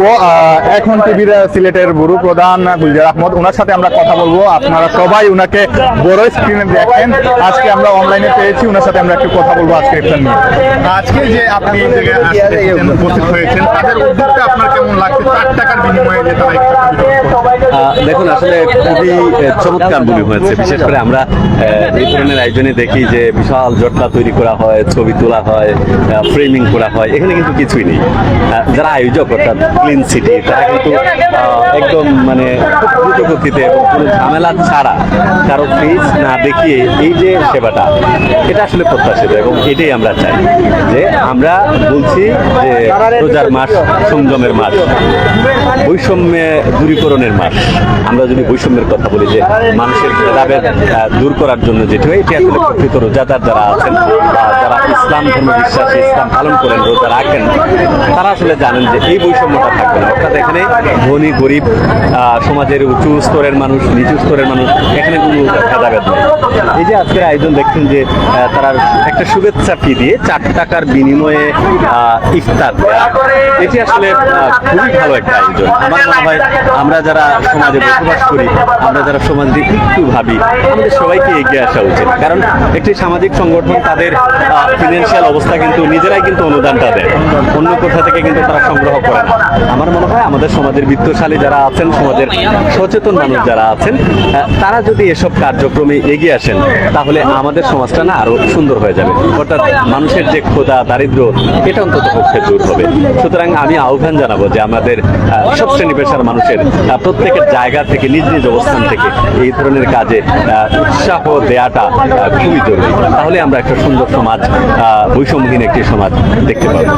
আহ, এখন টিভির সিলেটের গুরু প্রধান গুলজার আহমদ ওনার সাথে আমরা কথা বলব। আপনারা সবাই ওনাকে বড় স্ক্রিনে দেখেন। আজকে আমরা অনলাইনে পেয়েছি ওনার সাথে আমরা একটু কথা বলব আজকে একটা নিয়ে। আজকে যে আপনি উপস্থিত হয়েছেন তাদের উদ্যোগটা আপনার কেমন লাগছে? চার টাকার বিনিময়ে যে তারা দেখুন, আসলে খুবই চমৎকার মনে হয়েছে। বিশেষ করে আমরা এই ধরনের আয়োজনে দেখি যে বিশাল জটলা তৈরি করা হয়, ছবি তোলা হয় ফ্রেমিং করা হয়, এখানে কিন্তু কিছুই নেই। যারা আয়োজক, অর্থাৎ ক্লিন সিটি তারা কিন্তু একদম মানে খুব দ্রুত গতিতে এবং কোনো ঝামেলা ছাড়া কারও ফিস না দেখিয়ে এই যে সেবাটা, এটা আসলে প্রত্যাশিত এবং এটাই আমরা চাই যে আমরা বলছি যে রোজার মাস, সংযমের মাস, বৈষম্যে দূরীকরণের মাস। আমরা যদি বৈষম্যের কথা বলি যে মানুষের ভেদাভেদ দূর করার জন্য যেটি হয়, এটি আসলে প্রকৃত রোজাদার যারা আছেন যারা ইসলাম ধর্ম বিশ্বাসী, ইসলাম পালন করেন, রোজা রাখেন, তারা আসলে জানেন যে এই বৈষম্যটা থাকবে না। অর্থাৎ এখানে ধনী, গরিব সমাজের উঁচু স্তরের মানুষ, নিচু স্তরের মানুষ, এখানে কোনো ভেদাভেদ নেই। এই যে আজকের আয়োজন দেখছেন যে তারা একটা শুভেচ্ছা ফি দিয়ে চার টাকার বিনিময়ে ইফতার। এটি আসলে খুবই ভালো একটা আয়োজন। আমার মনে হয় আমরা যারা সমাজে বসবাস করি আমরা যারা সমাজ নিয়ে একটু ভাবি আমাদের সবাইকে এগিয়ে আসা উচিত। কারণ একটি সামাজিক সংগঠন তাদের ফিনান্সিয়াল অবস্থা কিন্তু নিজেরাই কিন্তু অনুদানটা দেয়। অন্য কোথা থেকে কিন্তু তারা সংগ্রহ করে না। আমার মনে হয় আমাদের সমাজের বিত্তশালী যারা আছেন সমাজের সচেতন মানুষ যারা আছেন তারা যদি এসব কার্যক্রমে এগিয়ে আসেন তাহলে আমাদের সমাজটা না আরও সুন্দর হয়ে যাবে। অর্থাৎ মানুষের যে ক্ষোধা দারিদ্র এটা অন্তত পক্ষে দূর হবে। সুতরাং আমি আহ্বান জানাব যে আমাদের সব শ্রেণি পেশার মানুষের আহ, প্রত্যেকের জায়গা থেকে, নিজ নিজ অবস্থান থেকে এই ধরনের কাজে উৎসাহ দেয়াটা খুবই জরুরি। তাহলে আমরা একটা সুন্দর সমাজ বৈষম্যহীন একটি সমাজ দেখতে পাবো।